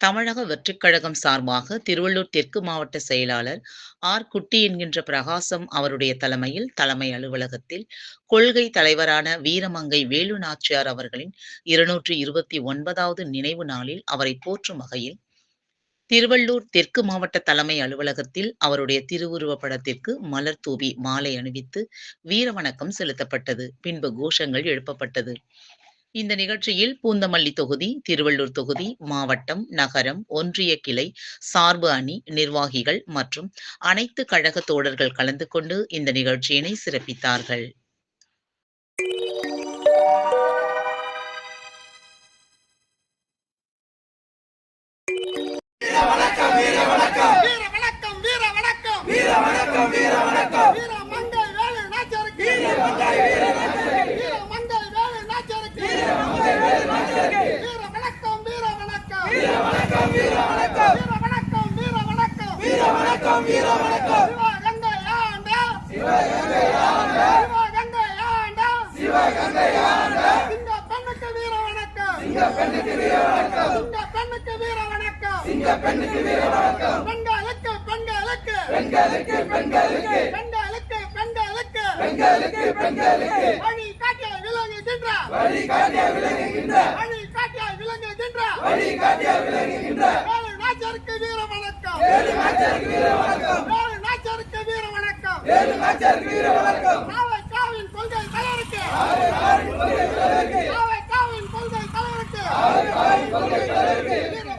தமிழக வெற்றிக் கழகம் சார்பாக திருவள்ளூர் தெற்கு மாவட்ட செயலாளர் ஆர். குட்டி என்கின்ற பிரகாசம் அவருடைய தலைமையில் தலைமை அலுவலகத்தில் கொள்கை தலைவரான வீரமங்கை வேலு நாச்சியார் அவர்களின் இருநூற்றி இருபத்தி ஒன்பதாவது நினைவு நாளில் அவரை போற்றும் வகையில் திருவள்ளூர் தெற்கு மாவட்ட தலைமை அலுவலகத்தில் அவருடைய திருவுருவப் படத்திற்கு மலர் தூவி மாலை அணிவித்து வீரவணக்கம் செலுத்தப்பட்டது. பின்பு கோஷங்கள் எழுப்பப்பட்டது. இந்த நிகழ்ச்சியில் பூந்தமல்லி தொகுதி திருவள்ளூர் தொகுதி மாவட்டம் நகரம் ஒன்றிய கிளை சார்பு அணி நிர்வாகிகள் மற்றும் அனைத்து கழக தோழர்கள் கலந்து கொண்டு இந்த நிகழ்ச்சியினை சிறப்பித்தார்கள். சிங்க பெண்ணுக்கு வீர வணக்கம் சிங்க பெண்ணுக்கு வீர வணக்கம் சிங்க பெண்ணுக்கு வீர வணக்கம் சிங்க பெண்ணுக்கு வீர வணக்கம் பெண்களுக்கு பெண்களுக்கு பெண்களுக்கு பெண்களுக்கு பெண்களுக்கு பெண்களுக்கு பெண்களுக்கு பெண்களுக்கு வழி காட்டிய விலங்குகின்ற வழி காட்டிய விலங்குகின்ற வழி காட்டிய விலங்குகின்ற வழி காட்டிய வேலு நாச்சருக்கு வீர வணக்கம் வேலு நாச்சருக்கு வீர வணக்கம் வேலு நாச்சருக்கு வீர வணக்கம் வேலு நாச்சருக்கு வீர வணக்கம். सरकार